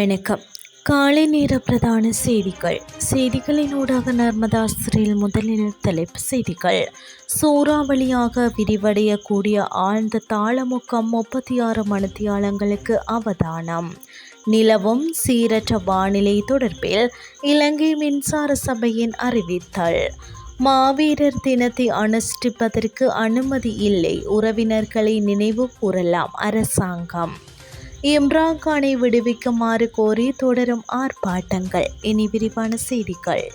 வணக்கம். காலை நேர பிரதான செய்திகள். செய்திகளின் ஊடாக நர்மதாஸ்திரியில் முதலில் தலைப்பு செய்திகள். சூறாவளியாக விரிவடையக்கூடிய ஆழ்ந்த தாளமுக்கம் முப்பத்தி ஆறு மணித்தியாலங்களுக்கு அவதானம். நிலவும் சீரற்ற வானிலை தொடர்பில் இலங்கை மின்சார சபையின் அறிவித்தல். மாவீரர் தினத்தை அனுஷ்டிப்பதற்கு அனுமதி இல்லை. உறவினர்களை நினைவு கூறலாம் அரசாங்கம். இம்ரான்கானை விடுவிக்குமாறு கோரி தொடரும் ஆர்ப்பாட்டங்கள். இனி விரிவான செய்திகள்.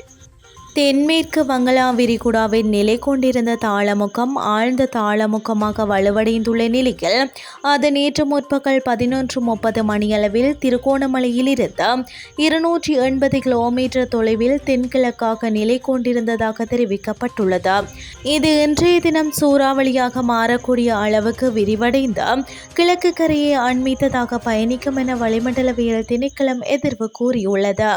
தென்மேற்கு வங்களா விரிகுடாவில் நிலை கொண்டிருந்த தாளமுகம் ஆழ்ந்த தாளமுகமாக வலுவடைந்துள்ள நிலையில் அது நேற்று முற்பகல் பதினொன்று முப்பது மணியளவில் திருகோணமலையில் இருந்து இருநூற்றி எண்பது கிலோமீட்டர் தொலைவில் தென்கிழக்காக நிலை கொண்டிருந்ததாக தெரிவிக்கப்பட்டுள்ளது. இது இன்றைய தினம் சூறாவளியாக மாறக்கூடிய அளவுக்கு விரிவடைந்து கிழக்கு கரையை அண்மித்ததாக பயணிக்கும் என வளிமண்டலவியல் திணைக்களம் எதிர்வு கூறியுள்ளது.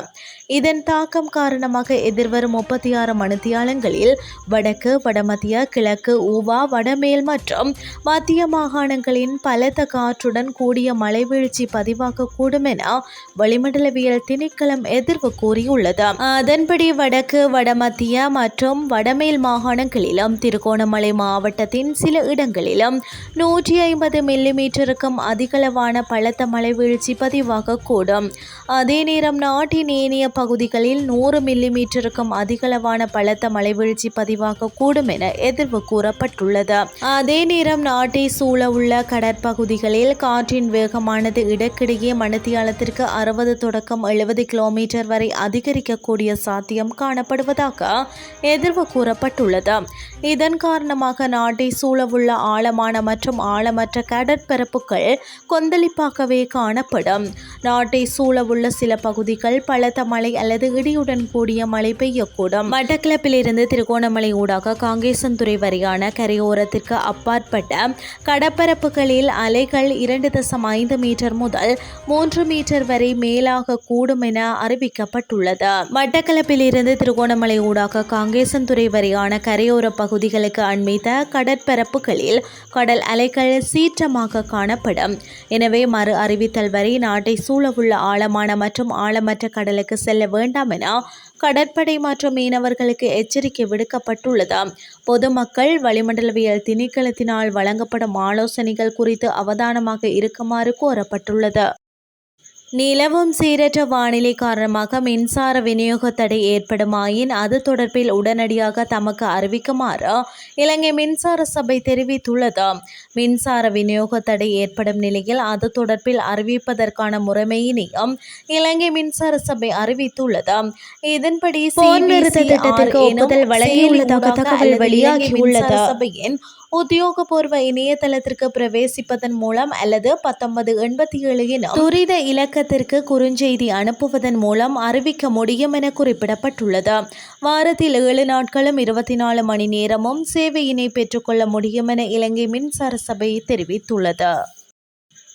இதன் தாக்கம் காரணமாக எதிர்வரும் முப்பத்தி ஆறு மணித்தியாலங்களில் வடக்கு வடமத்திய கிழக்கு ஊவா வடமேல் மற்றும் மத்திய மாகாணங்களின் பலத்த காற்றுடன் கூடிய மழை வீழ்ச்சி பதிவாகக்கூடும் என வளிமண்டலவியல் திணைக்களம் எதிர்வு கூறியுள்ளது. அதன்படி வடக்கு வடமத்திய மற்றும் வடமேல் மாகாணங்களிலும் திருகோணமலை மாவட்டத்தின் சில இடங்களிலும் நூற்றி ஐம்பது மில்லிமீட்டருக்கும் அதிகளவான பலத்த மழை வீழ்ச்சி பதிவாகக்கூடும். அதே நேரம் நாட்டின் ஏனைய பகுதிகளில் நூறு மில்லிமீட்டருக்கும் அதிகளவான பலத்த மழைவீழ்ச்சி பதிவாக கூடும் என எதிர்வு கூறப்பட்டுள்ளது. அதே நேரம் நாட்டை சூழ உள்ள கடற்பகுதிகளில் காற்றின் வேகமானது இடக்கிடையே மணித்தியாலத்திற்கு அறுபது தொடக்கம் எழுபது கிலோமீட்டர் வரை அதிகரிக்கக்கூடிய சாத்தியம் காணப்படுவதாக எதிர்வு கூறப்பட்டுள்ளது. இதன் காரணமாக நாட்டை சூழவுள்ள ஆழமான மற்றும் ஆழமற்ற கடற்பரப்புகள் கொந்தளிப்பாகவே காணப்படும். நாட்டை சூழவுள்ள சில பகுதிகள் பலத்த மழை அல்லது இடியுடன் கூடிய மழை பெய்யக்கூடும். மட்டக்கிளப்பிலிருந்து திருகோணமலை ஊடாக காங்கேசன்துறை வரையான கரையோரத்திற்கு அப்பாற்பட்ட கடற்பரப்புகளில் அலைகள் இரண்டு தசம் ஐந்து மீட்டர் முதல் மூன்று மீட்டர் வரை மேலாக கூடும் என அறிவிக்கப்பட்டுள்ளது. மட்டக்களப்பிலிருந்து திருகோணமலை ஊடாக காங்கேசன்துறை வரையான கரையோர பகுதிகளுக்கு அண்மித்த கடற்பரப்புகளில் கடல் அலைகள் சீற்றமாக காணப்படும். எனவே மறு அறிவித்தல் வரை நாட்டை சூழவுள்ள ஆழமான மற்றும் ஆழமற்ற கடலுக்கு செல்ல வேண்டாம் என கடற்படை மற்றும் மீனவர்களுக்கு எச்சரிக்கை விடுக்கப்பட்டுள்ளது. பொதுமக்கள் வளிமண்டலவியல் திணைக்களத்தினால் வழங்கப்படும் ஆலோசனைகள் குறித்து அவதானமாக இருக்குமாறு கோரப்பட்டுள்ளது. நிலவும் சீரற்ற வானிலை காரணமாக மின்சார விநியோக தடை ஏற்படுமாயின் அது தொடர்பில் உடனடியாக தமக்கு அறிவிக்குமாறு இலங்கை மின்சார சபை தெரிவித்துள்ளது. மின்சார விநியோக தடை ஏற்படும் நிலையில் அது தொடர்பில் அறிவிப்பதற்கான முறைமையினையும் இலங்கை மின்சார சபை அறிவித்துள்ளது. இதன்படி திட்டத்திற்கு ஒப்புதல் வழங்கியுள்ளதாக தகவல் வெளியாகியுள்ளது. சபையின் உத்தியோகபூர்வ இணையதளத்திற்கு பிரவேசிப்பதன் மூலம் அல்லது பத்தொன்பது எண்பத்தி ஏழு என துரித இலக்கத்திற்கு குறுஞ்செய்தி அனுப்புவதன் மூலம் அறிவிக்க முடியும் என குறிப்பிடப்பட்டுள்ளது. வாரத்தில் ஏழு நாட்களும் இருபத்தி நாலு மணி நேரமும் சேவையினை பெற்றுக்கொள்ள முடியும் என இலங்கை மின்சார சபை தெரிவித்துள்ளது.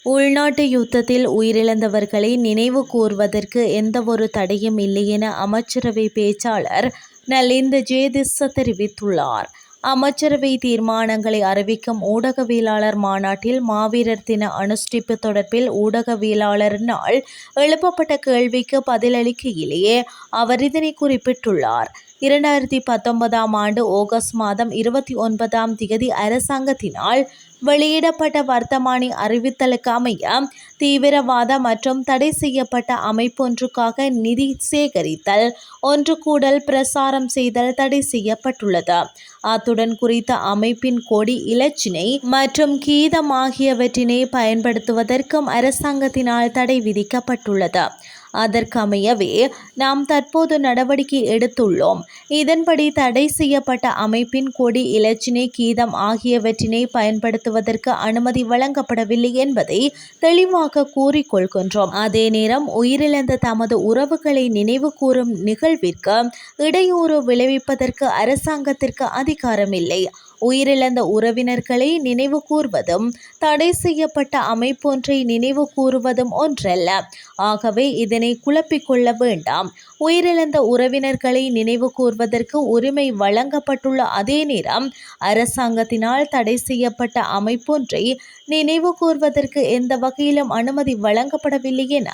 உள்நாட்டு யுத்தத்தில் உயிரிழந்தவர்களை நினைவு கூர்வதற்கு எந்தவொரு தடையும் இல்லை என அமைச்சரவை பேச்சாளர் நலிந்த ஜேதிஸ்ஸ தெரிவித்துள்ளார். அமைச்சரவை தீர்மானங்களை அறிவிக்கும் ஊடகவியலாளர் மாநாட்டில் மாவீரர் தின அனுஷ்டிப்பு தொடர்பில் ஊடகவியலாளரினால் எழுப்பப்பட்ட கேள்விக்கு பதிலளிக்கையிலேயே அவர் இதனை குறிப்பிட்டுள்ளார். இரண்டாயிரத்தி பத்தொன்பதாம் ஆண்டு ஆகஸ்ட் மாதம் இருபத்தி ஒன்பதாம் திகதி அரசாங்கத்தினால் வெளியிடப்பட்ட வர்த்தமானி அறிவித்தலுக்கு அமைய தீவிரவாத மற்றும் தடை செய்யப்பட்ட அமைப்பொன்றுக்காக நிதி சேகரித்தல் ஒன்று கூடல் பிரசாரம் செய்தல் தடை செய்யப்பட்டுள்ளது. அத்துடன் குறித்த அமைப்பின் கொடி இலச்சினை மற்றும் கீதம் ஆகியவற்றினை பயன்படுத்துவதற்கும் அரசாங்கத்தினால் தடை விதிக்கப்பட்டுள்ளது. அதற்கமையவே நாம் தற்போது நடவடிக்கை எடுத்துள்ளோம். இதன்படி தடை செய்யப்பட்ட அமைப்பின் கொடி இலச்சினை கீதம் ஆகியவற்றினை பயன்படுத்துவதற்கு அனுமதி வழங்கப்படவில்லை என்பதை தெளிவாக கூறிக்கொள்கின்றோம். அதே நேரம் உயிரிழந்த தமது உறவுகளை நினைவு கூறும் நிகழ்விற்கு இடையூறு விளைவிப்பதற்கு அரசாங்கத்திற்கு அதிகாரமில்லை. உயிரிழந்த உறவினர்களை நினைவு கூர்வதும் தடை செய்யப்பட்ட அமைப்பொன்றை நினைவு கூறுவதும் ஒன்றல்ல. ஆகவே இதனை குழப்பிக் கொள்ள வேண்டாம். உயிரிழந்த உறவினர்களை நினைவு கூர்வதற்கு உரிமை வழங்கப்பட்டுள்ள அதே நேரம் அரசாங்கத்தினால் தடை செய்யப்பட்ட அமைப்பொன்றை நினைவு கூர்வதற்கு எந்த வகையிலும் அனுமதி வழங்கப்படவில்லை என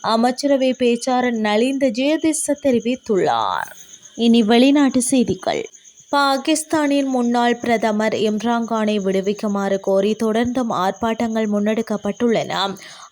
அமைச்சரவை பேச்சாளர் நலிந்த ஜெயதிச தெரிவித்துள்ளார். இனி வெளிநாட்டு செய்திகள். பாகிஸ்தானின் முன்னாள் பிரதமர் இம்ரான்கானை விடுவிக்குமாறு கோரி தொடர்ந்தும் ஆர்ப்பாட்டங்கள் முன்னெடுக்கப்பட்டுள்ளன.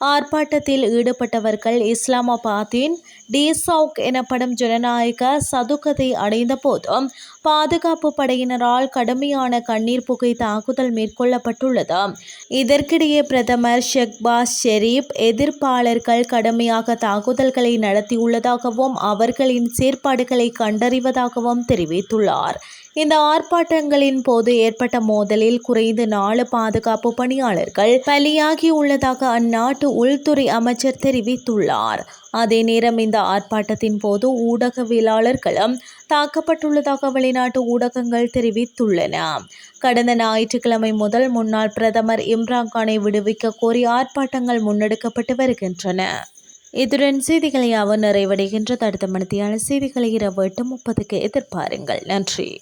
ஆர்ப்பாட்டத்தில் ஈடுபட்டவர்கள் இஸ்லாமாபாத்தின் டிசவுக் எனப்படும் ஜனநாயக சதுக்கத்தை அடைந்த போதும் பாதுகாப்பு படையினரால் கடுமையான கண்ணீர் புகை தாக்குதல் மேற்கொள்ளப்பட்டுள்ளது. இதற்கிடையே பிரதமர் ஷெக்பாஸ் ஷெரீப் எதிர்ப்பாளர்கள் கடுமையாக தாக்குதல்களை நடத்தியுள்ளதாகவும் அவர்களின் செயற்பாடுகளை கண்டறிவதாகவும் தெரிவித்துள்ளார். இந்த ஆர்ப்பாட்டங்களின் போது ஏற்பட்ட மோதலில் குறைந்து நாலு பாதுகாப்பு பணியாளர்கள் பலியாகியுள்ளதாக அந்நாட்டு உள்துறை அமைச்சர் தெரிவித்துள்ளார். அதே நேரம் இந்த ஆர்ப்பாட்டத்தின் போது ஊடகவியலாளர்களும் தாக்கப்பட்டுள்ளதாக வெளிநாட்டு ஊடகங்கள் தெரிவித்துள்ளன. கடந்த ஞாயிற்றுக்கிழமை முதல் முன்னாள் பிரதமர் இம்ரான்கானை விடுவிக்க கோரி ஆர்ப்பாட்டங்கள் முன்னெடுக்கப்பட்டு வருகின்றன. இதுடன் செய்திகளை அவர் நிறைவடைகின்ற தடுத்த மணித்தியான செய்திகளை இரவு எட்டு முப்பதுக்கு எதிர்பாருங்கள். நன்றி.